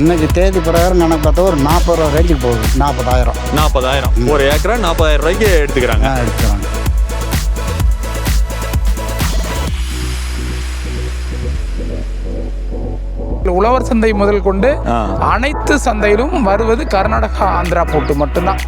இன்னைக்கு தேதி பிரகாரம் கணக்கு பார்த்தா ஒரு நாற்பது ரூபா ரேஞ்சுக்கு போகுது. நாற்பதாயிரம். நாற்பதாயிரம். ஒரு ஏக்கரா நாற்பதாயிரம் ரூபாய்க்கு எடுத்துக்கிறாங்க. எடுத்துக்கிறாங்க. உழவர் சந்தை முதல் கொண்டு. அனைத்து சந்தையிலும் வருவது கர்நாடகா ஆந்திரா போட்டு மட்டும்தான்.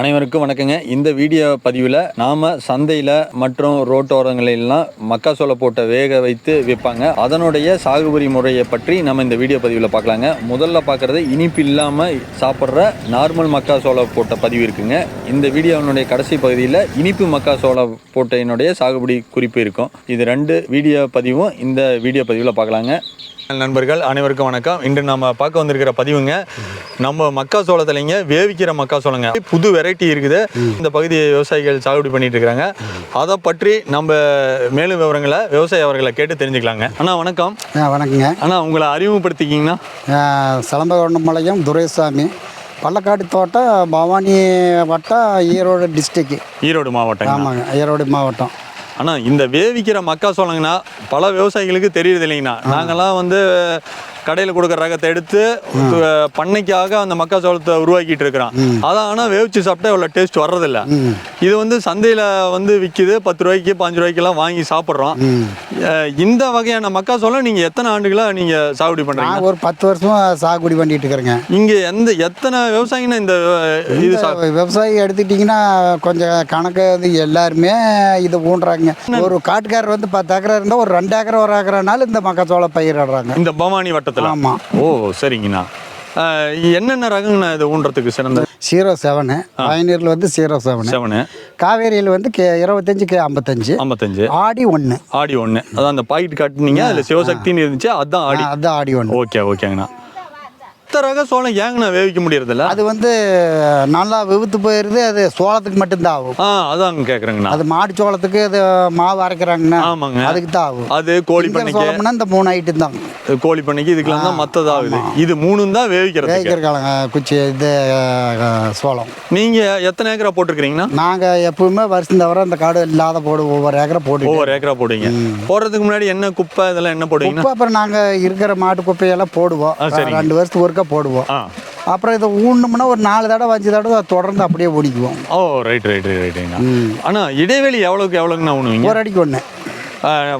அனைவருக்கும் வணக்கங்க. இந்த வீடியோ பதிவில் நாம் சந்தையில் மற்றும் ரோட்டோரங்களிலாம் மக்காசோள போட்ட வேக வைத்து விற்பாங்க. அதனுடைய சாகுபடி முறையை பற்றி நம்ம இந்த வீடியோ பதிவில் பார்க்கலாங்க. முதல்ல பார்க்குறது இனிப்பு இல்லாமல் சாப்பிட்ற நார்மல் மக்காசோள போட்ட பதிவு இருக்குங்க. இந்த வீடியோவினுடைய கடைசி பகுதியில் இனிப்பு மக்காசோள போட்டையினுடைய சாகுபடி குறிப்பு இருக்கும். இது ரெண்டு வீடியோ பதிவும் இந்த வீடியோ பதிவில் பார்க்கலாங்க. நண்பர்கள் அனைவருக்கும் வணக்கம். இன்று நம்ம பார்க்க வந்திருக்கிற பதிவுங்க நம்ம மக்காசோளத்துலைங்க வேவிக்கிற மக்காசோளங்க புது வெரைட்டி இருக்குது. இந்த பகுதி விவசாயிகள் சாகுபடி பண்ணிட்டு இருக்காங்க. அதை பற்றி நம்ம மேலும் விவரங்களை விவசாய அவர்களை கேட்டு தெரிஞ்சுக்கலாங்க. அண்ணா வணக்கம். வணக்கங்க. அண்ணா உங்களை அறிமுகப்படுத்திக்கிங்கன்னா ஆ, சலம்பகொண்டம்பாளையம் துரைசாமி. பள்ளக்காடு தோட்டம் பவானி வட்டம் ஈரோடு டிஸ்ட்ரிக்கு ஈரோடு மாவட்டம் ஆமாங்க ஈரோடு மாவட்டம். அண்ணா இந்த வேவிக்கிற மக்காசோளங்கண்ணா பல விவசாயிகளுக்கு தெரியுது இல்லைங்கண்ணா நாங்கெல்லாம் வந்து கடையில் கொடுக்குற ரகத்தை எடுத்து பண்ணைக்காக அந்த மக்காசோளத்தை உருவாக்கிட்டு இருக்கிறோம் அதான் ஆனால் வேவிச்சு சாப்பிட்டா இவ்வளோ டேஸ்ட் வர்றதில்ல. இது வந்து சந்தையில் வந்து விற்கிது பத்து ரூபாய்க்கு பாஞ்சு ரூபாய்க்கெல்லாம் வாங்கி சாப்பிட்றோம். இந்த வகையான மக்காசோளம் நீங்கள் எத்தனை ஆண்டுகளாக நீங்கள் சாகுபடி பண்ணுறீங்க ஒரு பத்து வருஷமா சாகுபடி பண்ணிட்டு இருக்கிறேங்க. இங்கே எந்த எத்தனை விவசாயிங்கன்னா இந்த இது விவசாயி எடுத்துட்டிங்கன்னா கொஞ்சம் கணக்கு வந்து எல்லாருமே இதை ஊன்றாங்க. ஒரு காட்டுக்காரர் வந்து பத்து ஏக்கரா இருந்தால் ஒரு ரெண்டு ஏக்கரை ஒரு ஏக்கரானாலும் இந்த மக்காச்சோளம் பயிரிடுறாங்க. இந்த பவானி வட்டத்தில் ஆமாம் ஓ சரிங்கண்ணா. என்னென்ன ரகங்கண்ணா இது ஊன்றதுக்கு சிறந்த? ஜீரோ செவனு பயனீரில் வந்து ஜீரோ செவனு செவனு காவேரியில் வந்து கே இருபத்தஞ்சு கே ஐம்பத்தஞ்சு. ஐம்பத்தஞ்சு. ஆடி ஒன்று ஆடி ஒன்று அதான் அந்த பாக்கெட் காட்டுனீங்க அதில் சிவசக்தின்னு இருந்துச்சு அதான் ஆடி. அதுதான் ஆடி ஒன்று ஓகே ஓகேங்கண்ணா. மற்ற ரக சோளம் ஏங்கண்ணா வேவிக்க முடியறதில்ல? அது வந்து நல்லா விவுத்து போயிடுது அது சோளத்துக்கு மட்டும்தான் ஆகும். ஆ அதான் கேட்குறேங்கண்ணா அது மாட்டு சோளத்துக்கு அது மாவு அரைக்கிறாங்கன்னா ஆமாங்க. அதுக்கு தான் ஆகும். அது கோழி பண்ணைக்கு இந்த மூணு ஐட்டம் தான். கோழி பண்ணைக்கு இதுக்கெல்லாம் தான் மற்றதாகுது இது மூணும் தான் வேவிக்கிறதுக்கு. வேகிற காலங்க குச்சி இது சோளம். நீங்கள் எத்தனை ஏக்கரா போட்டிருக்கிறீங்கன்னா நாங்கள் எப்பவுமே வருஷம் தவிர அந்த காடு இல்லாத போடு ஒவ்வொரு ஏக்கரை போட்டு ஒவ்வொரு ஏக்கரா போடுவீங்க. போடுறதுக்கு முன்னாடி என்ன குப்பை இதெல்லாம் என்ன போடுவீங்கன்னா குப்பை அப்புறம் நாங்கள் இருக்கிற மாட்டு குப்பையெல்லாம் போடுவோம். ரெண்டு வருஷத்துக்கு ஒருக்கா போடுவோம். ஆ. அப்புறம் இதை ஊண்டோம்னா ஒரு நாலு தடவை அஞ்சு தடவை தொடர்ந்து அப்படியே ஓடிக்குவோம் ஓ ரைட் ரைட் ரைட்டுங்கண்ணா ம். அண்ணா இடைவெளி எவ்வளோக்கு எவ்வளோங்கண்ணா உண்ணுவீங்க ஒரு அடிக்கு ஒன்று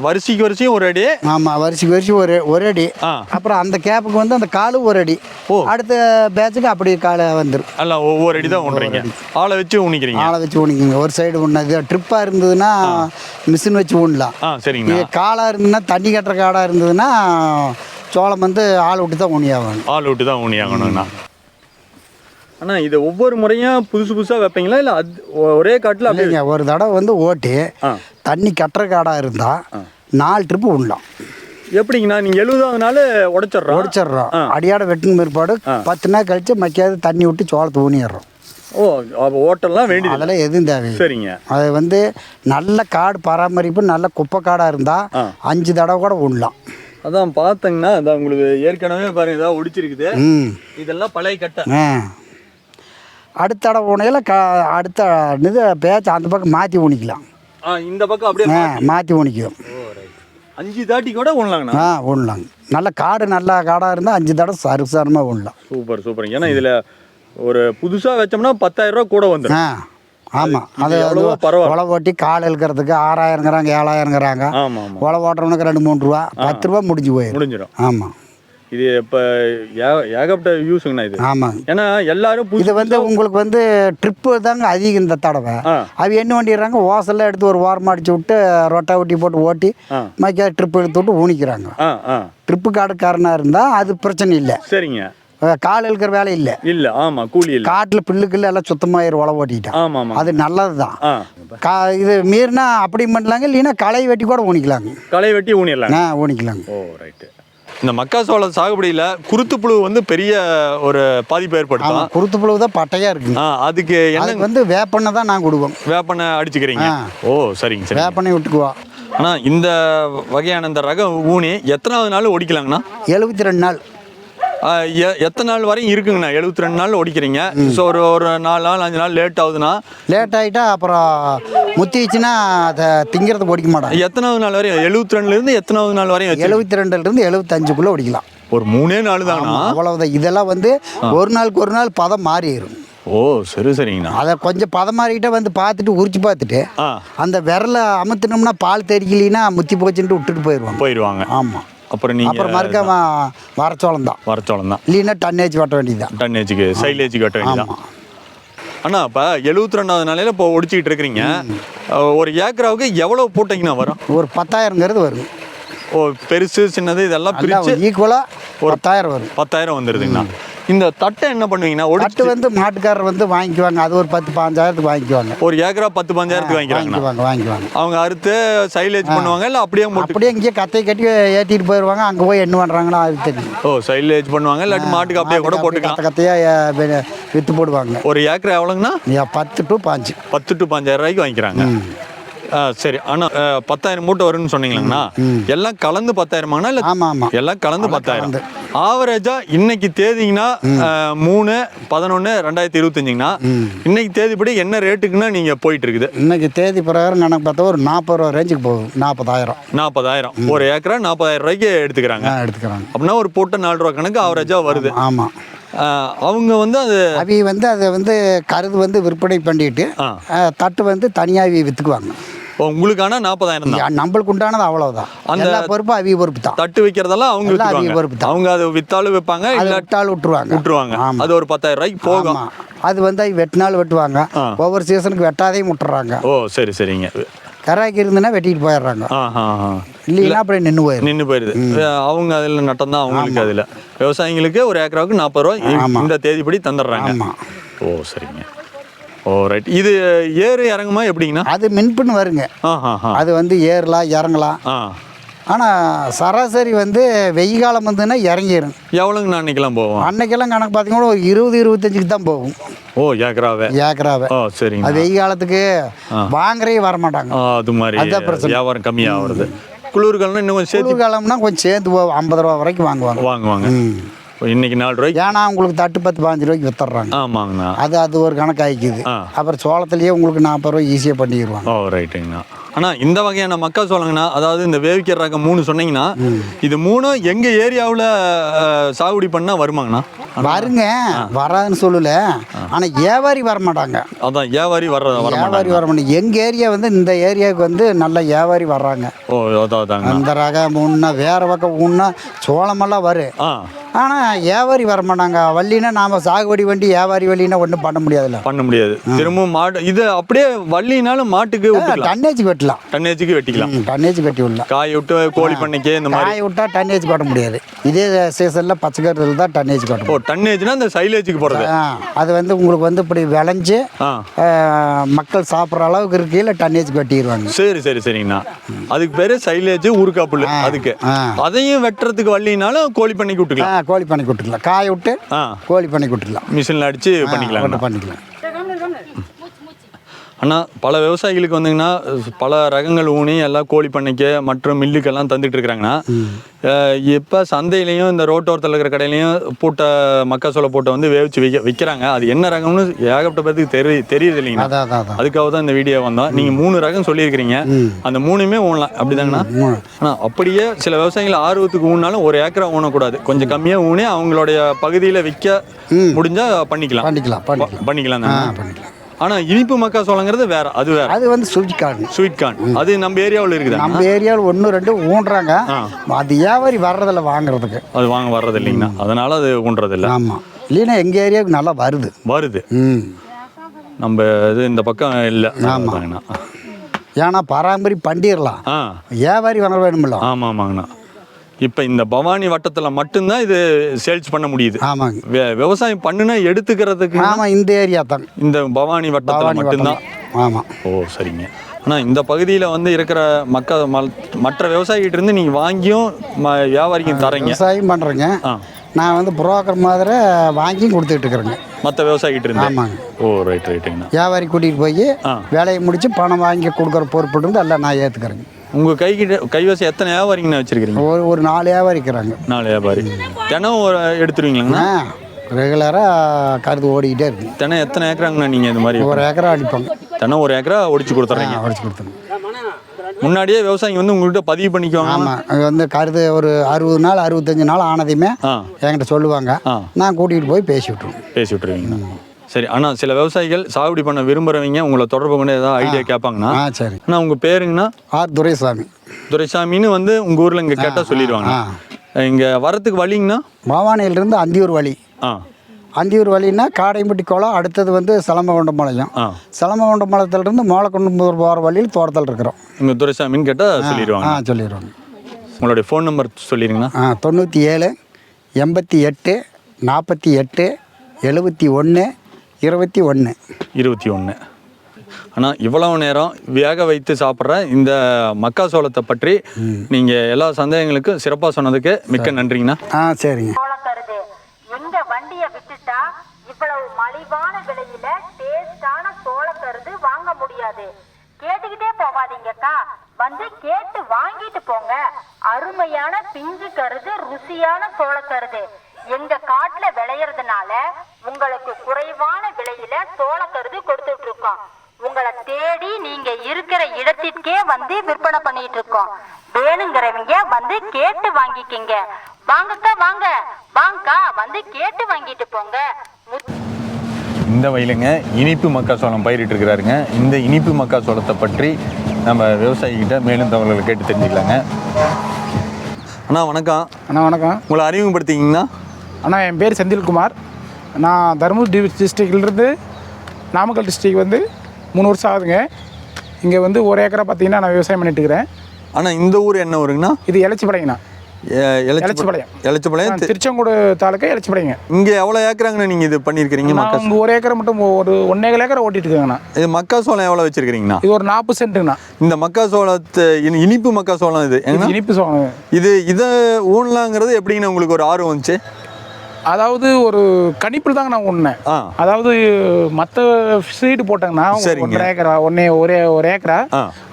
வரிசைக்கு வரிசையும் ஒரு அடி? ஆமாம் வரிசைக்கு வரிசை ஒரு ஒரு அடி. அப்புறம் அந்த கேப்புக்கு வந்து அந்த காலு ஒரு அடி. ஓ. அடுத்த பேட்சுக்கு அப்படியே காலை வந்துடும் அல்ல ஒவ்வொரு அடி தான் ஒன்றீங்க ஆளை வச்சு ஊனிக்கிறீங்க? ஆளை வச்சு ஊனிக்குங்க. ஒரு சைடு ஒன்று ட்ரிப்பாக இருந்ததுன்னா மிஷின் வச்சு ஊனலாம். இது காலாக இருந்ததுன்னா தண்ணி கட்டுற காடாக இருந்ததுன்னா சோளம் வந்து ஆள் விட்டு தான் ஊனியாகணும். ஆள் விட்டு தான் ஊனியாகணுங்கண்ணா அண்ணா இது ஒவ்வொரு முறையும் புதுசு புதுசாக வைப்பீங்களா? இல்லை அது ஒரே காட்டில் அப்படியே இல்லைங்க ஒரு தடவை வந்து ஓட்டி தண்ணி கட்டுற காடாக இருந்தால் நாலு ட்ரிப்பு விடலாம் எப்படிங்கண்ணா நீங்கள் எழுபதாவது நாள் உடச்சிட்றோம். ஒடிச்சிடுறோம் அடியாட வெட்டின பிற்பாடு பத்து நாள் கழிச்சு மக்கியாவது தண்ணி விட்டு சோளத்தை ஊனிடுறோம் ஓ அப்போ ஓட்டெல்லாம் வேண்டியது. அதெல்லாம் எதுவும் தேவையில்லை. சரிங்க. அது வந்து நல்ல காடு பராமரிப்பு நல்ல குப்பை காடாக இருந்தால். அஞ்சு தடவை கூட விடலாம் அதான் பார்த்தீங்கன்னா அதான் உங்களுக்கு ஏற்கனவே பாருங்க இதாக ஒடிச்சிருக்குது. இதெல்லாம் பழைய கட்டை. ஆ. அடுத்த தடவை உணையில் க அடுத்த இது பேச்சு அந்த பக்கம் மாற்றி ஊனிக்கலாம். ஆ இந்த பக்கம் அப்படியே மாற்றி ஊனிக்கும் அஞ்சு தாட்டி கூட ஒண்ணலாங்கண்ணா ஆ ஊனலாங்க. நல்ல காடு நல்ல காடாக இருந்தால் அஞ்சு தடவை சருசாரமாக ஊனலாம். சூப்பர் சூப்பர் ஏன்னா இதில் ஒரு புதுசாக வச்சோம்னா பத்தாயிரம் ரூபா கூட வந்துடும். ஆ. ஆமாம் அது. உழவு ஓட்டி கால் இழுக்கிறதுக்கு ஆறாயிரங்கிறாங்க ஏழாயிரங்கிறாங்க. உழவு ஓட்டுறவனுக்கு ரெண்டு மூணு ரூபா பத்து ரூபா முடிஞ்சு போயிடும் முடிஞ்சிடும் ஆமாம் இது இப்போ ஏகப்பட்ட யூஸுங்கண்ணா இது. ஆமாம் ஏன்னா எல்லாரும் இது வந்து உங்களுக்கு வந்து ட்ரிப்பு தாங்க அதிகம் இந்த தடவை. அது என்ன பண்ணிடுறாங்க ஓசெல்லாம் எடுத்து ஒரு ஓரமாக அடிச்சு விட்டு ரொட்டை ஒட்டி போட்டு ஓட்டி மைக்கா ட்ரிப்பு எடுத்து விட்டு ஊனிக்கிறாங்க. ட்ரிப்பு காடுக்காரனாக இருந்தால் அது பிரச்சனை இல்லை. சரிங்க. கால் இழுக்கிற வேலை இல்லை. இல்லை ஆமாம் கூலி இல்லை. காட்டில் பில்லுக்குள்ள எல்லாம் சுத்தமாயிரும் உழவு ஓட்டிட்டான். ஆமாம் அது நல்லது தான் ஆ. கா இது மீறினா அப்படி பண்ணலாங்க இல்லைன்னா களை வெட்டி கூட ஊனிக்கலாங்க. களை வெட்டி ஊனிடலாம் ஆ ஊனிக்கலாங்க. ஓ ரைட்டு. இந்த மக்காசோள சாகுபடியில் குருத்துப்புழு வந்து பெரிய ஒரு பாதிப்பு ஏற்படுத்தும். ஆமாம் குருத்து புழுவு தான் பட்டையாக இருக்குங்க. ஆ அதுக்கு என்ன அதுக்கு வந்து வேப்பெண்ணெய் தான் நான் கொடுவோம் வேப்பனை அடிச்சுக்கிறீங்க. ஓ சரிங்க சரி வேப்பெண்ணெய் விட்டுக்குவோம் அண்ணா இந்த வகையான இந்த ரக ஊனி எத்தனாவது நாள் ஒடிக்கலாங்கண்ணா? எழுபத்தி ரெண்டு நாள். எத்தனை நாள் வரையும் இருக்குங்கண்ணா? எழுபத்தி ரெண்டு நாள் ஒடிக்கிறீங்க ஸோ ஒரு ஒரு நாலு நாள் அஞ்சு நாள் லேட் ஆகுதுன்னா லேட் ஆகிட்டா அப்புறம் முத்திச்சுன்னா அதை திங்கிறத ஓடிக்க மாட்டாங்க. எத்தனாவது நாள் வரையும்? எழுபத்தி ரெண்டுல இருந்து எத்தனாவது நாள் வரையும் எழுபத்தி ரெண்டுலேருந்து எழுபத்தஞ்சுக்குள்ளே ஓடிக்கலாம். ஒரு மூணே நாள் தானா? அவ்வளவுதான். இதெல்லாம் வந்து ஒரு நாளுக்கு ஒரு நாள் பதம் மாறிடும். ஓ சரி சரிங்கண்ணா. அதை கொஞ்சம் பதம் மாறிக்கிட்டே வந்து பார்த்துட்டு உரிச்சு பார்த்துட்டு அந்த விரலை அமுத்தினோம்னா பால் தெரியலைன்னா முத்தி போச்சுன்ட்டு விட்டுட்டு போயிடுவாங்க. போயிடுவாங்க. ஆமாம் அப்புறம் நீங்க அப்புறம் மறுக்க வரச்சோளம் தான் வரச்சோளம் தான் இல்லைன்னா டன்னேஜ் வெட்ட வேண்டியதுதான். டன்னேஜுக்கு சைலேஜுக்கு கட்ட வேண்டியதான் ஆமாம் அண்ணா இப்போ எழுபத்தி ரெண்டாவது நாளையில இப்போ ஒடிச்சிக்கிட்டு இருக்கிறீங்க. ஒரு ஏக்கராவுக்கு எவ்வளவு போட்டீங்கன்னா வரும்? ஒரு பத்தாயிரங்கிறது வரும். ஓ பெருசு சின்னது இதெல்லாம் பிரிச்சு ஈக்குவலாக பத்தாயிரம் வரும். பத்தாயிரம் வந்துருதுங்கண்ணா. இந்த தட்டை என்ன பண்ணுவீங்கன்னா ஒடிச்சு வந்து மாட்டுக்காரர் வந்து வாங்கிக்குவாங்க. அது ஒரு பத்து பாஞ்சாயிரத்துக்கு வாங்கிக்குவாங்க. ஒரு ஏக்கரா பத்து பஞ்சாயிரத்துக்கு வாங்கிக்கிறாங்கண்ணா வாங்கிக்குவாங்க அவங்க அறுத்து சைலேஜ் பண்ணுவாங்க இல்லை அப்படியே அப்படியே இங்கேயே கத்தை கட்டி ஏற்றிட்டு போயிடுவாங்க அங்கே போய் என்ன பண்ணுறாங்களோ அது தெரியும். ஓ சைலேஜ் பண்ணுவாங்க இல்லாட்டி மாட்டுக்கு அப்படியே கூட போட்டுக்கலாம். கத்த கத்தையாக விற்று போடுவாங்க. ஒரு ஏக்கரா எவ்வளோங்கண்ணா? பத்து டு பாஞ்சு பத்து டு பாஞ்சாயிரம் ரூபாய்க்கு வாங்கிக்கிறாங்க. சரி. ஆனால் பத்தாயிரம் மூட்டை வரும்னு சொன்னீங்களாங்கண்ணா? எல்லாம் கலந்து பத்தாயிரமாங்கண்ணா இல்லை ஆமாம் ஆமாம் எல்லாம் கலந்து பத்தாயிரம்? ஆவரேஜா இன்னைக்கு தேதிங்கன்னா மூணு பதினொன்று ரெண்டாயிரத்தி இருபத்தஞ்சுங்கண்ணா இன்னைக்கு தேதிப்படி என்ன ரேட்டுக்குன்னா நீங்கள் போயிட்டு இருக்குது இன்னைக்கு தேதி பிரகாரம் கணக்கு பார்த்தா ஒரு நாற்பது ரூபா ரேஞ்சுக்கு போகும் நாற்பதாயிரம் நாற்பதாயிரம் ஒரு ஏக்கரா நாற்பதாயிரம் ரூபாய்க்கு எடுத்துக்கிறாங்க. எடுத்துக்கிறாங்க. அப்படின்னா ஒரு போட்ட நாலு ரூபா கணக்கு ஆவரேஜா வருது. ஆமாம் அவங்க வந்து அது அவி வந்து அதை வந்து கருது வந்து விற்பனை பண்ணிட்டு தட்டு வந்து தனியாக விற்றுக்குவாங்க உங்களுக்கான நாற்பதாயிரம் தான். நம்மளுக்கு உண்டானது அவ்வளவுதான். எல்லா பொறுப்பும் அவிய பொறுப்பு தான். தட்டு வைக்கிறதெல்லாம் அவங்க வித்துக்குவாங்க. பொறுப்பு தான். அவங்க அதை வித்தாலும் வைப்பாங்க இல்ல விட்டாலும் விட்டுருவாங்க. விட்டுருவாங்க. அது ஒரு பத்தாயிரம் ரூபாய்க்கு போகும். அது வந்து வெட்டினாலும் வெட்டுவாங்க. ஒவ்வொரு சீசனுக்கு வெட்டாதையும் விட்டுறாங்க. ஓ சரி சரிங்க. கராய்க்கு இருந்துன்னா வெட்டிட்டு போயிடுறாங்க. இல்லைன்னா அப்படியே நின்று போயிடும் நின்று போயிடுது அவங்க அதில் நட்டம் தான் அவங்களுக்கு அதில். விவசாயிங்களுக்கு ஒரு ஏக்கராவுக்கு நாற்பது ரூபா. இந்த தேதிப்படி தந்துடுறாங்க. ஓ சரிங்க. ஓ ரைட் இது ஏறு இறங்குமா எப்படிங்கண்ணா? அது மின்புன்னு வருங்க. அது வந்து ஏறலாம் இறங்கலாம். ஆனால் சராசரி வந்து வெயில் காலம் வந்துன்னா இறங்கிடும் எவ்வளோங்கண்ணா அன்னைக்கெல்லாம் போவோம்? அன்னைக்கெல்லாம் கணக்கு பார்த்தீங்கன்னா ஒரு இருபது இருபத்தஞ்சுக்கு தான் போகும். ஓ ஏக்கராவே. ஏக்கராவை. ஓ சரிங்க அது வெயில் காலத்துக்கு வாங்குறே வர மாட்டாங்க அது மாதிரி அதான் பிரச்சனை. வியாபாரம் கம்மியாக வருது. குளிர்காலம்னா இன்னும் கொஞ்சம் சேர்த்து குளிர் காலம்னா கொஞ்சம் போகும் ஐம்பது ரூபா வரைக்கும் வாங்குவாங்க. வாங்குவாங்க. இன்னைக்கு நாலு ரூபாய்க்கு ஏன்னா உங்களுக்கு தட்டு பத்து பாஞ்சு ரூபாய்க்கு வித்துட்றாங்க ஆமாங்கண்ணா. அது அது ஒரு கணக்கு ஆயிக்குது ஆ. அப்புறம் சோளத்துலேயே உங்களுக்கு நாற்பது ரூபா ஈஸியாக பண்ணிடுவாங்க. ஓ ரைட்டுங்கண்ணா அண்ணா இந்த வகையான மக்கா சோளங்கண்ணா அதாவது இந்த வேவிக்கிற ரகம் மூணு சொன்னீங்கன்னா இது மூணும் எங்க ஏரியாவில் சாகுபடி பண்ணா வருமாங்கண்ணா? வருங்க. வராதுன்னு சொல்லல. ஆனால் வியாபாரி வர மாட்டாங்க அதான் வர்ற வர மாட்டாங்க வர மாட்டாங்க. எங்கள் ஏரியா வந்து இந்த ஏரியாவுக்கு வந்து நல்ல வியாபாரி வர்றாங்க. ஓ அதான் அதாங்கண்ணா. அந்த ரகம் ஊன்னா வேறு பக்கம் ஊன்னா சோளமெல்லாம் வரும் ஆனால் வியாபாரி வர மாட்டாங்க வள்ளினா நாம் சாகுபடி வண்டி வியாபாரி வள்ளினா ஒன்றும் பண்ண முடியாதுல்ல. பண்ண முடியாது. திரும்பவும் மாட்டு இது அப்படியே வள்ளினாலும் மாட்டுக்கு டன்னேஜ் வெட்டலாம் டன்னேஜுக்கு வெட்டிக்கலாம். டன்னேஜ் வெட்டி விடலாம். காய் விட்டு கோழி பண்ணைக்கு இந்த மாதிரி. காய விட்டா டன்னேஜ் கட்ட முடியாது. இதே சீசனில் பச்சைக்கருத்தில் தான் டன்னேஜ் கட்ட ஓ டன்னேஜ்னா இந்த சைலேஜுக்கு போகிறது ஆ அது வந்து உங்களுக்கு வந்து இப்படி விளைஞ்சு மக்கள் சாப்பிட்ற அளவுக்கு இருக்கையில் டன்னேஜ் கட்டிடுவாங்க சரி சரி சரிங்கண்ணா. அதுக்கு பேரு சைலேஜ் ஊருக்கா புல்லு அதுக்கு. அதையும் வெட்டுறதுக்கு வள்ளினாலும் கோழி பண்ணைக்கு விட்டுக்கலாம். கோழி பண்ணி விட்டுக்கலாம் காய விட்டு கோழி பண்ணி விட்டுக்கலாம் மிஷினில் அடிச்சு பண்ணிக்கலாம் பண்ணிக்கலாம். அண்ணா பல விவசாயிகளுக்கு வந்தீங்கன்னா பல ரகங்கள் ஊனி எல்லாம் கோழி பண்ணைக்கு மற்றும் மில்லுக்கெல்லாம் தந்துட்டு இருக்கிறாங்கன்னா இப்போ சந்தையிலையும் இந்த ரோட்டோரத்தில் இருக்கிற கடையிலையும் பூட்டை மக்காசோள பூட்டை வந்து வேவிச்சு விற்க விற்கிறாங்க அது என்ன ரகம்னு ஏகப்பட்ட பேருக்கு தெரி தெரியுது இல்லைங்கண்ணா அதுக்காக தான் இந்த வீடியோ வந்தோம். நீங்கள் மூணு ரகம் சொல்லியிருக்கிறீங்க. அந்த மூணுமே ஊனலாம். அப்படிதாங்கண்ணா. ஆனால் அப்படியே சில விவசாயிகள் ஆர்வத்துக்கு ஊனாலும் ஒரு ஏக்கரா ஊனக்கூடாது. கொஞ்சம் கம்மியாக ஊனி அவங்களுடைய பகுதியில் விற்க முடிஞ்சா பண்ணிக்கலாம். பண்ணிக்கலாம் பண்ணிக்கலாம். பண்ணிக்கலாம். ஆ தானே பண்ணிக்கலாம் ஆனால் இனிப்பு மக்கா சோளங்கிறது வேற அது வேற. அது வந்து சுவிட்ச் கார்டு ஸ்வீட் கார்ன் அது நம்ம ஏரியாவில் இருக்குதா? நம்ம ஏரியாவில் ஒன்று ரெண்டு ஊன்றாங்க. அது வியாபாரி வர்றதில்ல வாங்குறதுக்கு. அது வாங்க வர்றது இல்லைங்கண்ணா அதனால அது ஊன்றது இல்லை ஆமாம் இல்லைன்னா எங்கள் ஏரியாவுக்கு நல்லா வருது. வருது. ம். நம்ம இது இந்த பக்கம் இல்லை. ஆமாங்கண்ணா ஏன்னா பராமரி பண்ணிடலாம். வியாபாரி வர வேணுமில்ல. ஆமாம் ஆமாங்கண்ணா இப்போ இந்த பவானி வட்டத்தில் மட்டும்தான் இது சேல்ஸ் பண்ண முடியுது. ஆமாங்க. விவசாயம் பண்ணுனா எடுத்துக்கிறதுக்கு ஆமாம் இந்த ஏரியா தான். இந்த பவானி வட்டத்தில் மட்டும்தான். ஆமாம் ஓ சரிங்க. ஆனால் இந்த பகுதியில் வந்து இருக்கிற மக்க மல்- மற்ற விவசாயிகிட்ட இருந்து நீங்கள் வாங்கியும் வியாபாரிக்கும் தரீங்க விவசாயம் பண்ணுறேங்க ஆ. நான் வந்து புரோக்கர் மாதிரி வாங்கியும் கொடுத்துட்டு இருக்கிறேங்க. மற்ற விவசாயிகிட்ட இருந்து? ஆமாங்க. ஓ ரைட் ரைட்டுங்கண்ணா வியாபாரி கூட்டிகிட்டு போய். வேலையை முடித்து பணம் வாங்கி கொடுக்குற பொறுப்பு இருந்து எல்லாம் நான் ஏற்றுக்கிறேங்க உங்கள் கைகிட்ட கைவசம் எத்தனை வியாபாரிங்கண்ணா வச்சுருக்கிறீங்க? ஒரு ஒரு நாலு வியாபாரி இருக்கிறாங்க நாலு வியாபாரி. தினம் ஒரு எடுத்துருவீங்களாங்கண்ணா? ரெகுலராக கருது ஓடிக்கிட்டே இருக்கு. தினம் எத்தனை ஏக்கராங்கண்ணா நீங்கள் இந்த மாதிரி ஒரு ஏக்கரா அடிப்பாங்க. தினம் ஒரு ஏக்கரா ஒடிச்சு கொடுத்துட்றீங்க. உடச்சி கொடுத்துருங்க முன்னாடியே விவசாயிங்க வந்து உங்கள்கிட்ட பதிவு பண்ணிக்குவாங்க ஆமாம் அது வந்து கருது ஒரு அறுபது நாள் அறுபத்தஞ்சு நாள் ஆனதையுமே என்கிட்ட சொல்லுவாங்க. நான் கூட்டிகிட்டு போய் பேசி விட்ருவேன் பேசி விட்டுருவீங்க சரி ஆனால் சில விவசாயிகள் சாகுபடி பண்ண விரும்புகிறவங்க உங்களை தொடர்பு கொண்டு ஏதாவது ஐடியா கேட்பாங்கன்னா ஆ சரி. அண்ணா உங்கள் பேருங்கண்ணா ஆர் துரைசாமி. துரைசாமின்னு வந்து உங்கள் ஊரில் இங்கே கேட்டால் சொல்லிடுவாங்க. இங்கே வரத்துக்கு வழிங்கண்ணா பவானியிலிருந்து அந்தியூர் வழி. ஆ. அந்தியூர் வழின்னா காடையம்பட்டி குளம் அடுத்தது வந்து சிலம்பகொண்டம்பாளையம் ஆ. சிலம்பகொண்டம்பாளையத்துலேருந்து மோளக்கொண்டு போகிற வழியில் தோட்டத்தில் இருக்கிறோம். இங்கே துரைசாமின்னு கேட்டால் சொல்லிடுவாங்க ஆ சொல்லிடுவாங்க உங்களுடைய ஃபோன் நம்பர் சொல்லிடுங்கண்ணா ஆ தொண்ணூற்றி ஏழு எண்பத்தி எட்டு நாற்பத்தி எட்டு எழுபத்தி ஒன்று இருபத்தி ஒன்று இருபத்தி ஒன்று ஆனால் இவ்வளவு நேரம் வேக வைத்து சாப்பிட்ற இந்த மக்காசோளத்தை பற்றி நீங்கள் எல்லா சந்தேகங்களுக்கும் சிறப்பாக சொன்னதுக்கு மிக்க நன்றிங்கண்ணா. ஆ சரிங்க. வண்டிய இவ்வளவு மலிவான விலையில டேஸ்டான சோளக்கருது வாங்க முடியாது. கேட்டுக்கிட்டே போகாதீங்கக்கா. வந்து கேட்டு வாங்கிட்டு போங்க. அருமையான பிஞ்சு கருது ருசியான சோளக்கருது எங்க காட்டுல விளையறதுனால உங்களுக்கு குறைவான விலையில சோளக்கருது கொடுத்துட்டு இருக்கோம். உங்களை தேடி நீங்க இருக்கிற இடத்திற்கே வந்து விற்பனை பண்ணிட்டு இருக்கோம். வேணுங்கிறவங்க வந்து கேட்டு வாங்கிக்கிங்க. வாங்கக்கா வாங்க. வாங்கக்கா வந்து கேட்டு வாங்கிட்டு போங்க. இந்த வயலுங்க இனிப்பு மக்காசோளம் பயிரிட்டு இருக்கிறாருங்க. இந்த இனிப்பு மக்காசோளத்தை பற்றி நம்ம விவசாயிகிட்ட மேலும் தகவல்களை கேட்டு தெரிஞ்சுக்கலாங்க. அண்ணா வணக்கம். அண்ணா வணக்கம். உங்களை அறிமுகப்படுத்திக்கிங்கண்ணா. அண்ணா என் பேர் செந்தில்குமார். நான் தருமபுரி டிஸ்ட்ரிக்ட்லேருந்து நாமக்கல் டிஸ்ட்ரிக் வந்து மூணு வருஷம் ஆகுதுங்க. இங்கே வந்து ஒரு ஏக்கரா பார்த்தீங்கன்னா நான் விவசாயம் பண்ணிட்டு இருக்கிறேன் ஆனால் இந்த ஊர் என்ன ஊருங்கண்ணா? இது எலச்சிபாளையம். எலச்சிபாளையம் தி- திருச்செங்கோடு தாலுக்கா எலச்சிப்பாளையங்க இங்கே எவ்வளோ ஏக்கராங்கண்ணா நீங்கள் இது பண்ணியிருக்கிறீங்க மக்கா ஒரு ஏக்கரை மட்டும் ஒரு ஒன்னேகால் ஏக்கரை ஓட்டிட்டு இருக்கேங்கண்ணா இது மக்காசோளம் எவ்வளோ வச்சிருக்கிறீங்கண்ணா? இது ஒரு நாற்பது சென்ட்டுங்கண்ணா. இந்த மக்காசோளத்தை இனி- இனிப்பு மக்காசோளம் இது இது இனிப்பு சோளம். இது இதை ஊனலாங்கிறது எப்படிங்கண்ணா உங்களுக்கு ஒரு ஆர்வம் வந்துச்சு? அதாவது ஒரு கணிப்பில் தாங்க நான் ஆ. அதாவது மற்ற சீடு போட்டாங்கன்னா. ஒன்றரை ஏக்கரா ஒன்னே ஒரே ஒரு ஏக்கரா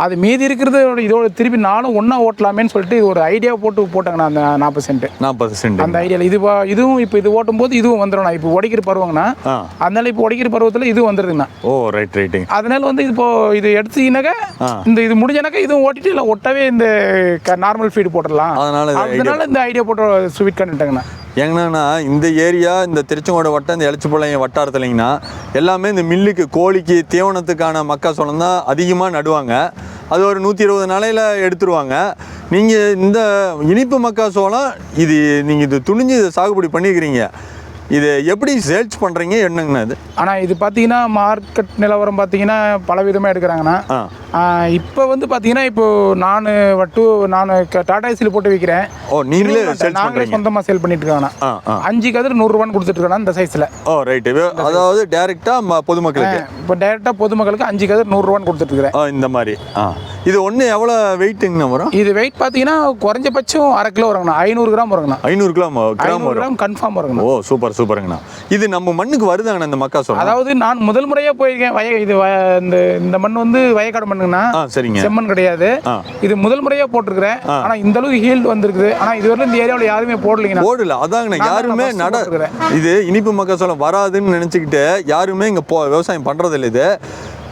அது மீதி இருக்கிறது இதோட திருப்பி நானும் ஒன்றா ஓட்டலாமேன்னு சொல்லிட்டு ஒரு ஐடியா போட்டு போட்டாங்கண்ணா அந்த நாற்பது சென்ட் நாற்பது சென்ட் அந்த ஐடியாவில் இது இதுவும் இப்போ இது ஓட்டும் போது இதுவும் வந்துடும் இப்போ உடைக்கிற பருவங்கண்ணா அதனால இப்போ உடைக்கிற பருவத்தில் இதுவும் வந்துருதுங்கண்ணா. ஓ ரைட் ரைட்டுங்க அதனால வந்து இப்போ இது எடுத்தீங்கன்னாக்கா. இந்த இது முடிஞ்சனாக்கா இதுவும் ஓட்டிட்டு இல்லை ஒட்டவே இந்த நார்மல் ஃபீடு போட்டுடலாம். அதனால இந்த ஐடியா போட்டு ஸ்வீட் கண்டுட்டாங்கண்ணா. எங்கன்னா இந்த ஏரியா இந்த திருச்செங்கோடு வட்டம் இந்த எழுச்சிப்பாளையம் வட்டாரத்துலைங்கன்னா எல்லாமே இந்த மில்லுக்கு கோழிக்கு தீவனத்துக்கான மக்காச்சோளம் தான் அதிகமாக நடுவாங்க. அது ஒரு நூற்றி இருபது நாளையில் எடுத்துருவாங்க. நீங்கள் இந்த இனிப்பு மக்காச்சோளம் இது நீங்கள் இது துணிஞ்சு இதை சாகுபடி பண்ணியிருக்கிறீங்க இது எப்படி சேல்ஸ் பண்ணுறீங்க என்னங்கண்ணா இது? ஆனால் இது பார்த்தீங்கன்னா மார்க்கெட் நிலவரம் பார்த்தீங்கன்னா பல விதமாக எடுக்கிறாங்கண்ணா இப்போ வந்து பார்த்தீங்கன்னா இப்போ நான் வட்டு நான் டாடா ஏசியில் போட்டு விற்கிறேன் ஓ நீங்களே சேல்ஸ் நாங்களே சொந்தமாக சேல் பண்ணிட்டு இருக்காங்கண்ணா அஞ்சு கதிர் நூறுரூவான்னு கொடுத்துட்டு இருக்காண்ணா இந்த சைஸில் ஓ ரைட்டு அதாவது டேரெக்டாக பொதுமக்களுக்கு? இப்போ டைரெக்டாக பொதுமக்களுக்கு அஞ்சு கதிர் நூறுரூவான்னு கொடுத்துட்டு இருக்கிறேன் இந்த மாதிரி. ஆ. இது ஒன்று எவ்வளோ வெயிட்டுங்கண்ணா வரும்? இது வெயிட் பார்த்தீங்கன்னா குறைஞ்சபட்சம் அரை கிலோ வருங்கண்ணா. ஐநூறு கிராம் வருங்கண்ணா. ஐநூறு கிலோ கிராம் ஐநூறு வரும். கிராம் கன்ஃபார்ம் வருங்கண்ணா. ஓ சூப்பர் சூப்பருங்கண்ணா இது நம்ம மண்ணுக்கு வருதாங்கண்ணா இந்த மக்காசோளம் அதாவது நான் முதல் முறையாக போயிருக்கேன். வய இது இந்த இந்த மண் வந்து வயக்காடு மண்ணுங்கண்ணா. சரிங்க. செம்மண் கிடையாது. இது முதல் முறையாக போட்டிருக்கிறேன். ஆனால் இந்த அளவுக்கு ஹீல்டு வந்திருக்குது. ஆனால் இதுவரை இந்த ஏரியாவில் யாருமே போடலைங்கண்ணா. ஓடல அதாங்கண்ணா யாருமே நட. இது இனிப்பு மக்காசோளம் வராதுன்னு நினச்சிக்கிட்டு யாருமே இங்கே போ விவசாயம் பண்ணுறதில்ல இது.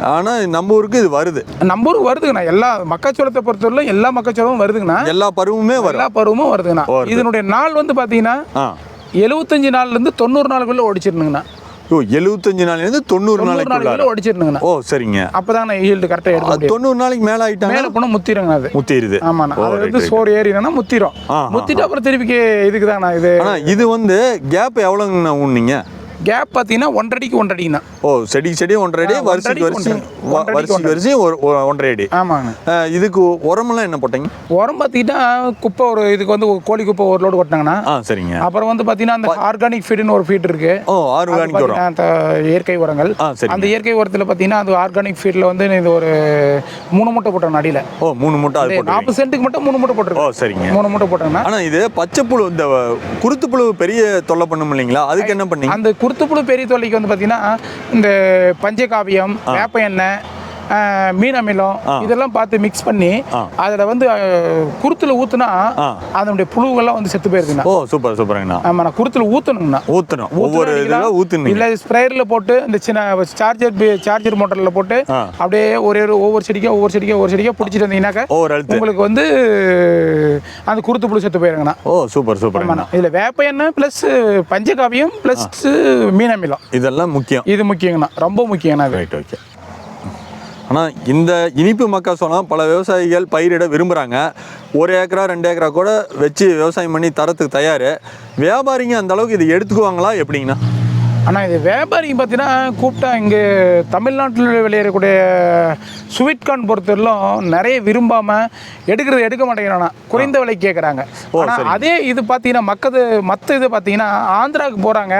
ஆனால் நம்ம ஊருக்கு இது வருது. நம்ம ஊருக்கு வருதுங்கண்ணா. எல்லா மக்காச்சோளத்தை பொறுத்தவரை எல்லா மக்காச்சோளமும் வருதுங்கண்ணா. எல்லா பருவமே வரும். எல்லா பருவமும் வருதுங்கண்ணா. வருது. இதனுடைய நாள் வந்து பார்த்தீங்கன்னா ஆ. எழுபத்தஞ்சு நாள்லேருந்து தொண்ணூறு நாளுக்குள்ள ஒடிச்சிருந்துங்கண்ணா ஓ எழுபத்தஞ்சு நாள்லேருந்து தொண்ணூறு நாளைக்கு நாளுக்குள்ள ஒடிச்சிருந்துங்கண்ணா ஓ சரிங்க. அப்போ தான் ஹீல்டு கரெக்டாக எடுக்க அது முடியும். தொண்ணூறு நாளைக்கு மேலே ஆயிட்டாங்க மேலே போனால் முத்திருங்க அது. முத்திடுது ஆமாண்ணா. அது வந்து சோறு ஏறினா முத்திரும். முத்திட்டு அப்புறம் திருப்பி இதுக்கு தாண்ணா இது ஆனால் இது வந்து கேப் எவ்வளோங்கண்ணா ஊன்னீங்க கேப் பார்த்தீங்கன்னா ஒன்றரைக்கு ஒன்றரைக்குண்ணா ஓ செடி செடி ஒன்றரை அடி வருஷத்துக்கு ஒன்றரை வருஷம் ஒன்றரை அடி, வருஷத்துக்கு வருஷம் ஒரு ஒன்றரை அடி ஆமாங்கண்ணா ஆ, இதுக்கு உரமெல்லாம் என்ன போட்டீங்க? உரம் பார்த்தீங்கன்னா குப்பை ஒரு இதுக்கு வந்து கோழி குப்பை ஒரு லோடு கொட்டினாங்கண்ணா ஆ சரிங்க. அப்புறம் வந்து பார்த்தீங்கன்னா அந்த ஆர்கானிக் ஃபீடுன்னு ஒரு ஃபீட் இருக்கு. ஓ ஆர்கானிக் உரம். அந்த இயற்கை உரங்கள். அந்த இயற்கை உரத்தில் பார்த்தீங்கன்னா அது ஆர்கானிக் ஃபீல்டில் வந்து இது ஒரு மூணு மூட்டை போட்டோம் அடியில். ஓ மூணு மூட்டை அது நாற்பது சென்ட்டுக்கு மட்டும் மூணு மூட்டை ஓ போட்டிருக்கோம் சரிங்க. மூணு மூட்டை போட்டோம்னா ஆனா இது பச்சை புழு இந்த குருத்து புழு பெரிய தொல்லை பண்ணும் இல்லைங்களா? அதுக்கு என்ன பண்ணீங்க? அந்த குருத்துப்புழு பெரிய தொல்லைக்கு வந்து பார்த்தீங்கன்னா இந்த பஞ்சகாவியம் வேப்ப எண்ணெய் மீன் அமிலம் இதெல்லாம் பார்த்து மிக்ஸ் பண்ணி. அதில் வந்து குருத்துல ஊத்துனா ஆ. அதனுடைய புழுவெல்லாம் வந்து செத்து போயிருக்குண்ணா. ஓ சூப்பர் சூப்பருங்கண்ணா. ஆமா நான் குருத்துல ஊத்தணுங்கண்ணா. ஊற்றணும் ஒவ்வொரு இதில் ஊற்றுனீங்க இல்ல ஸ்ப்ரேயர்ல போட்டு இந்த சின்ன சார்ஜர் சார்ஜர் மோட்டர்ல போட்டு. அப்படியே ஒரே ஒரு ஒவ்வொரு செடிக்கும் ஒவ்வொரு செடிக்கும் ஒவ்வொரு செடிக்கும் பிடிச்சிட்டு வந்தீங்கன்னாக்கா உங்களுக்கு வந்து அந்த குருத்து புழு செத்து போயிருங்கண்ணா. ஓ சூப்பர் ஆமாண்ணா. இதுல வேப்ப எண்ணெய் ப்ளஸ் பஞ்சகாவியம் ப்ளஸ் மீன் அமிலம். இதெல்லாம் முக்கியம். இது முக்கியங்கண்ணா. ரொம்ப முக்கியங்கண்ணா ரைட் ஓகே ஆனால் இந்த இனிப்பு மக்காசோளம் பல விவசாயிகள் பயிரிட விரும்புகிறாங்க ஒரு ஏக்கரா ரெண்டு ஏக்கரா கூட வச்சு விவசாயம் பண்ணி தரத்துக்கு தயார். வியாபாரிங்க அந்த அளவுக்கு இது எடுத்துக்குவாங்களா? எப்படிங்கண்ணா? ஆனால் இது வியாபாரிங்க பார்த்தீங்கன்னா கூப்பிட்டா இங்கே தமிழ்நாட்டில் விளையக்கூடிய ஸ்வீட் கார்ன் பொறுத்தவரையிலும் நிறைய விரும்பாமல் எடுக்கிறது எடுக்க மாட்டேங்கிறானா. குறைந்த விலைக்கு கேட்குறாங்க அதே இது பார்த்தீங்கன்னா மக்கது மற்ற இது பார்த்தீங்கன்னா ஆந்திராவுக்கு போகிறாங்க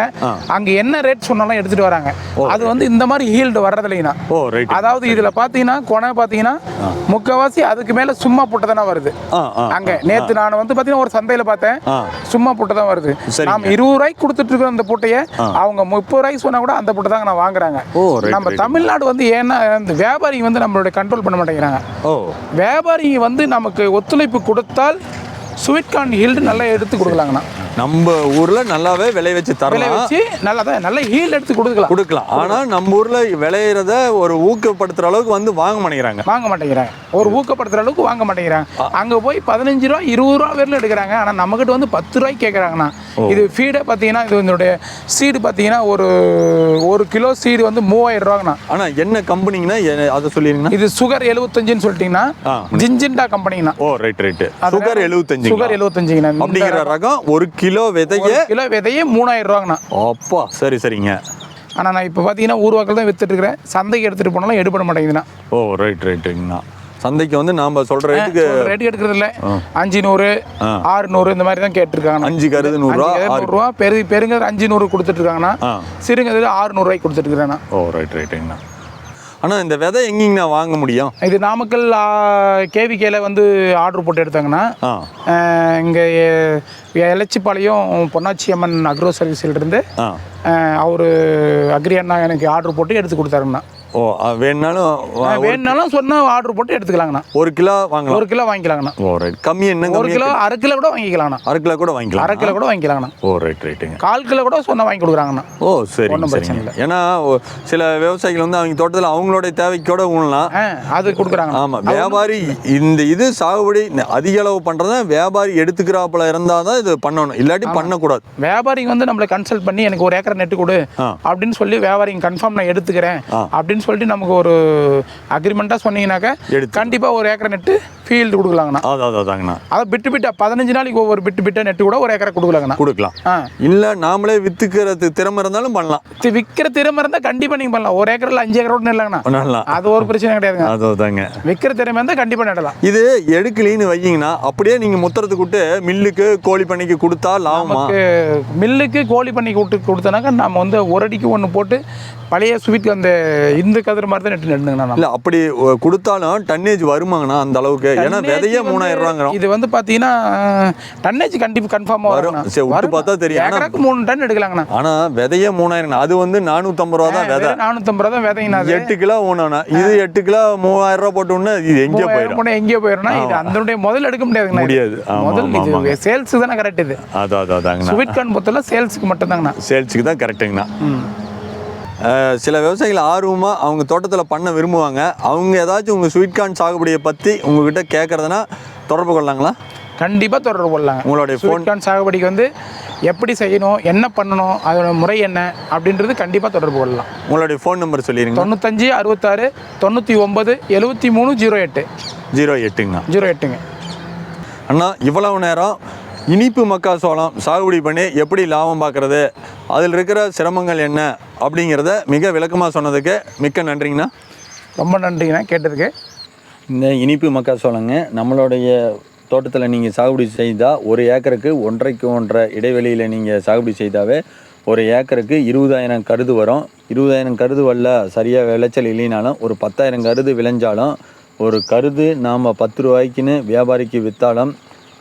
அங்கே என்ன ரேட் சொன்னாலும் எடுத்துகிட்டு வராங்க. அது வந்து இந்த மாதிரி ஹீல்டு வர்றதில்லைங்கண்ணா அதாவது இதில் பார்த்தீங்கன்னா கொனை பார்த்தீங்கன்னா முக்கால்வாசி அதுக்கு மேலே சும்மா புட்டை தானே வருது அங்க நேத்து நான் வந்து பாத்தீங்கன்னா ஒரு சந்தையில பார்த்தேன். சும்மா புட்டை தான் வருது. நாம இருபது ரூபாய்க்கு கொடுத்துட்டு இருக்கிற அந்த புட்டைய அவங்க முப்பது ரூபாய்க்கு சொன்னா கூட அந்த புட்டை தாங்க நான் வாங்குறாங்க நம்ம. தமிழ்நாடு வந்து ஏன்னா வியாபாரிங்க வந்து நம்மளுடைய கண்ட்ரோல் பண்ண மாட்டேங்கிறாங்க. ஓ. வியாபாரிங்க வந்து நமக்கு ஒத்துழைப்பு கொடுத்தால் ஸ்வீட் கார்ன் ஹீல்டு நல்லா எடுத்து கொடுக்கலாங்கண்ணா. நம்ம ஊரில் நல்லாவே விளை வச்சு தரலாம். வச்சு நல்லா தான் நல்ல ஹீல்டு எடுத்து கொடுக்கலாம் கொடுக்கலாம். ஆனால் நம்ம ஊரில் விளையிறத ஒரு ஊக்கப்படுத்துகிற அளவுக்கு வந்து வாங்க மாட்டேங்கிறாங்க. வாங்க மாட்டேங்கிறாங்க. ஒரு ஊக்கப்படுத்துற அளவுக்கு வாங்க மாட்டேங்கிறாங்க. அங்க போய் பதினஞ்சு ரூபா இருபது ரூபா வரையிலும் எடுக்கிறாங்க. ஆனா நம்மகிட்ட வந்து பத்து ரூபாய்க்கு கேட்குறாங்கண்ணா இது ஃபீடை பார்த்தீங்கன்னா இது இதனுடைய சீடு பார்த்தீங்கன்னா ஒரு ஒரு கிலோ சீடு வந்து மூவாயிரம் ரூபாங்கண்ணா. ஆனால் என்ன கம்பெனிங்கன்னா அதை சொல்லிடுங்கண்ணா. இது சுகர் எழுபத்தஞ்சுன்னு சொல்லிட்டீங்கன்னா ஆ. ஜிஞ்சின்டா கம்பெனிங்கண்ணா. ஓ ரைட் ரைட்டு சுகர் எழுபத்தஞ்சு சுகர் எழுபத்தஞ்சுங்கண்ணா அப்படிங்கிற ரகம் ஒரு கிலோ விதைய ஒரு கிலோ விதையே மூணாயிரம் ரூபாங்கண்ணா. அப்பா சரி சரிங்க. ஆனால் நான் இப்போ பார்த்தீங்கன்னா ஊர்வாக்கில் தான் வித்துட்டு இருக்கிறேன். சந்தைக்கு எடுத்துகிட்டு போனாலும் எடுபட மாட்டேங்குதுண்ணா. ஓ ரைட் ரைட்டுங்கண்ணா சந்தைக்கு வந்து நாம சொல்ற ரேட்டுக்கு ரேட் எடுக்கிறது இல்லை அஞ்சு நூறு ஆறு நூறு இந்த மாதிரி தான் கேட்டிருக்காங்கண்ணா. அஞ்சு கருது அஞ்சு கதிர் நூறுரூவா பெரு பெருங்கதிர் அஞ்சு நூறு கொடுத்துட்டு இருக்காங்கண்ணா. ஆ. சிறுங்கதிர் ஆறு நூறுரூவாய்க்கு கொடுத்துட்டு இருக்கிறேண்ணா. ஓ ரைட் ரைட்டுங்கண்ணா ஆனால் இந்த விதை எங்கேங்கண்ணா வாங்க முடியும்? இது நாமக்கல் கேவிகேல வந்து ஆர்டர் போட்டு எடுத்தாங்கண்ணா இங்கே எலச்சிப்பாளையம் பொன்னாச்சி அம்மன் அக்ரோ சர்வீஸிலிருந்து அவர் அக்ரி அண்ணா எனக்கு ஆர்டர் போட்டு எடுத்து கொடுத்தாருங்கண்ணா. ஓ வேணுனாலும் வேணுனாலும் சொன்னால் ஆர்டர் போட்டு எடுத்துக்கலாங்கண்ணா. ஒரு கிலோ வாங்கலாம். ஒரு கிலோ வாங்கிக்கலாங்கண்ணா. ஓ ரைட் கம்மி என்ன ஒரு கிலோ அரை கிலோ கூட வாங்கிக்கலாங்கண்ணா. அரை கிலோ கூட வாங்கிக்கலாம். அரை கிலோ கூட வாங்கிக்கலாங்கண்ணா. ஓ ரைட் ரைட்டுங்க கால் கிலோ கூட சொன்னால் வாங்கி கொடுக்குறாங்கண்ணா. ஓ சரிங்க ஒண்ணும் பிரச்சனை சரிங்க ஏன்னா சில விவசாயிகள் வந்து அவங்க தோட்டத்தில் அவங்களோட தேவைக்கு கூட ஊனலாம். ஆ அது கொடுக்குறாங்கண்ணா. ஆமா வியாபாரி இந்த இது சாகுபடி அதிக அளவு பண்றத வியாபாரி எடுத்துக்கிறாப்புல இருந்தால் தான் இது பண்ணணும். இல்லாட்டி பண்ணக்கூடாது. வியாபாரிங்க வந்து நம்மளை கன்சல்ட் பண்ணி எனக்கு ஒரு ஏக்கர் நெட்டு கொடு. அப்படின்னு சொல்லி வியாபாரிங்க கன்ஃபார்ம் நான் எடுத்துக்கிறேன் அப்படின்னு சொல்லிட்டு நமக்கு ஒரு அக்ரிமெண்ட்டாக சொன்னீங்கன்னாக்கா. கண்டிப்பாக ஒரு ஏக்கர் நெட்டு ஃபீல்டு கொடுக்கலாங்கண்ணா. அது அது அதாங்கண்ணா. அதை பிட்டு பிட்டா பதினஞ்சு நாளைக்கு ஒவ்வொரு பிட்டு பிட்டா நெட்டு கூட ஒரு ஏக்கரை கொடுக்கலாங்கண்ணா. கொடுக்கலாம். ஆ. இல்ல நாமளே வித்துக்கிறது திறமை இருந்தாலும் பண்ணலாம். விற்கிற திறமை இருந்தால் கண்டிப்பாக நீங்கள் பண்ணலாம். ஒரு ஏக்கரில் அஞ்சு ஏக்கரோட நெல்லங்கண்ணா பண்ணலாம். அது ஒரு பிரச்சனை கிடையாதுங்க. அது அதாங்க. விற்கிற திறமை இருந்தால் கண்டிப்பாக நடலாம் இது எடுக்கலின்னு வைக்கிங்கன்னா அப்படியே நீங்க முத்துறதுக்கு விட்டு மில்லுக்கு கோழி பண்ணைக்கு கொடுத்தா லாபமா? நமக்கு மில்லுக்கு கோழி பண்ணி கொடுத்து கொடுத்தனாக்கா நம்ம வந்து ஒரு அடிக்கு ஒன்று போட்டு பழைய ஸ்வீட் அந்த இந்த கதிர் மாதிரி தான் நெட்டு நெட்டுங்கண்ணா இல்ல அப்படி கொடுத்தாலும் டன்னேஜ் வருமாங்கண்ணா அந்த அளவுக்கு. ஏன்னா விதையே மூணாயிரம் ரூபாங்கிறோம் இது வந்து பாத்தீங்கன்னா டன்னேஜ் கண்டிப்பா கன்ஃபார்மா வரும். சரி, விட்டு பார்த்தா தெரியும். ஏக்கருக்கு மூணு டன் எடுக்கலாங்கண்ணா. ஆனா விதையே மூணாயிரம் அது வந்து நானூத்தம்பது ரூபா தான் விதை. நானூத்தம்பது ரூபா தான் விதைங்கண்ணா எட்டு கிலோ ஊனணும் இது எட்டு கிலோ மூவாயிரம் ரூபாய் போட்டோம்னா இது எங்கே மூவாயிரம் போயிடும் எங்கேயோ போயிடும்னா இது அதனுடைய முதல் எடுக்க முடியாதுங்கண்ணா. முடியாது. முதல் ஆமா, ஆமாங்க. இது சேல்ஸ் தானே கரெக்ட் இது. அது அது அதாங்கண்ணா. ஸ்வீட் கார்ன் பொறுத்தல சேல்ஸுக்கு மட்டும் தாங்கண்ணா சேல்ஸுக்கு தான் கரெக்டுங்கண்ணா சில விவசாயிகள் ஆர்வமாக அவங்க தோட்டத்தில் பண்ண விரும்புவாங்க. அவங்க ஏதாச்சும் உங்கள் ஸ்வீட் கார்ன் சாகுபடியை பற்றி உங்ககிட்ட கேட்குறதுனா தொடர்பு கொள்ளலாங்களா? கண்டிப்பா தொடர்பு கொள்ளலாங்க உங்களுடைய ஃபோன் ஸ்வீட் கார்ன் சாகுபடிக்கு வந்து எப்படி செய்யணும் என்ன பண்ணணும் அதோட முறை என்ன அப்படின்றது கண்டிப்பா தொடர்பு கொள்ளலாம். உங்களுடைய ஃபோன் நம்பர் சொல்லிடுங்க தொண்ணூத்தஞ்சு அறுபத்தாறு தொண்ணூற்றி ஒன்பது எழுபத்தி மூணு ஜீரோ எட்டு. Zero எட்டுங்கண்ணா zero எட்டுங்க. அண்ணா இவ்வளவு நேரம் இனிப்பு மக்காசோளம் சாகுபடி பண்ணி எப்படி லாபம் பார்க்குறது? அதில் இருக்கிற சிரமங்கள் என்ன? அப்படிங்கிறத மிக விளக்கமாக சொன்னதுக்கு மிக்க நன்றிங்கண்ணா. ரொம்ப நன்றிங்கண்ணா கேட்டதுக்கு. இந்த இனிப்பு மக்காசோளங்க நம்மளுடைய தோட்டத்தில் நீங்கள் சாகுபடி செய்தால் ஒரு ஏக்கருக்கு ஒன்றரைக்கு ஒன்றரை இடைவெளியில் நீங்கள் சாகுபடி செய்தாவே ஒரு ஏக்கருக்கு இருபதாயிரம் கருது வரும். இருபதாயிரம் கருது வரல சரியாக விளைச்சல் இல்லைனாலும் ஒரு பத்தாயிரம் கருது விளைஞ்சாலும் ஒரு கருது நாம் பத்து ரூபாய்க்குன்னு வியாபாரிக்கு விற்றாலும்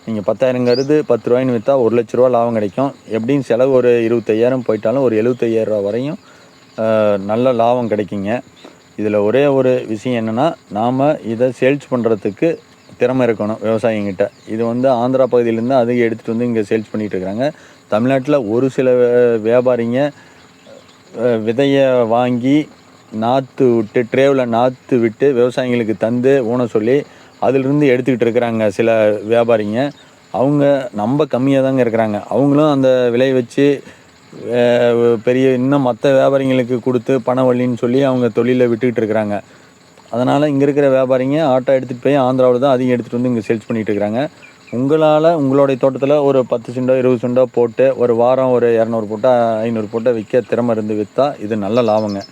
நீங்கள் பத்தாயிரம் கருது பத்து ரூபாய்ன்னு விற்றா ஒரு லட்ச ரூபா லாபம் கிடைக்கும். எப்படியும் செலவு ஒரு இருபத்தையாயிரம் போயிட்டாலும் ஒரு எழுபத்தையாயிரரூவா வரையும் நல்ல லாபம் கிடைக்குங்க. இதில் ஒரே ஒரு விஷயம் என்னென்னா நாம் இதை சேல்ஸ் பண்ணுறதுக்கு திறமை இருக்கணும் விவசாயிங்கிட்ட. இது வந்து ஆந்திரா பகுதியிலேருந்து அதை எடுத்துகிட்டு வந்து இங்கே சேல்ஸ் பண்ணிகிட்டு இருக்கிறாங்க தமிழ்நாட்டில் ஒரு சில வியாபாரிங்க விதையை வாங்கி நாற்று விட்டு ட்ரேவில் நாற்று விட்டு விவசாயிங்களுக்கு தந்து ஊன சொல்லி அதிலிருந்து எடுத்துக்கிட்டு இருக்கிறாங்க சில வியாபாரிங்க. அவங்க நம்ம கம்மியாக தாங்க இருக்கிறாங்க. அவங்களும் அந்த விலை வச்சு பெரிய இன்னும் மற்ற வியாபாரிங்களுக்கு கொடுத்து பண வழின்னு சொல்லி அவங்க தொழிலை விட்டுக்கிட்டு இருக்கிறாங்க. அதனால் இங்கே இருக்கிற வியாபாரிங்க ஆட்டோ எடுத்துகிட்டு போய் ஆந்திராவில் தான் அதிகம் எடுத்துகிட்டு வந்து இங்கே சேல்ஸ் பண்ணிகிட்டு இருக்கிறாங்க. உங்களால் உங்களுடைய தோட்டத்தில் ஒரு பத்து செண்டோ இருபது சுண்டோ போட்டு ஒரு வாரம் ஒரு இரநூறு போட்டால் ஐநூறு போட்டால் விற்க திறமை இருந்து விற்றா இது நல்ல லாபங்க.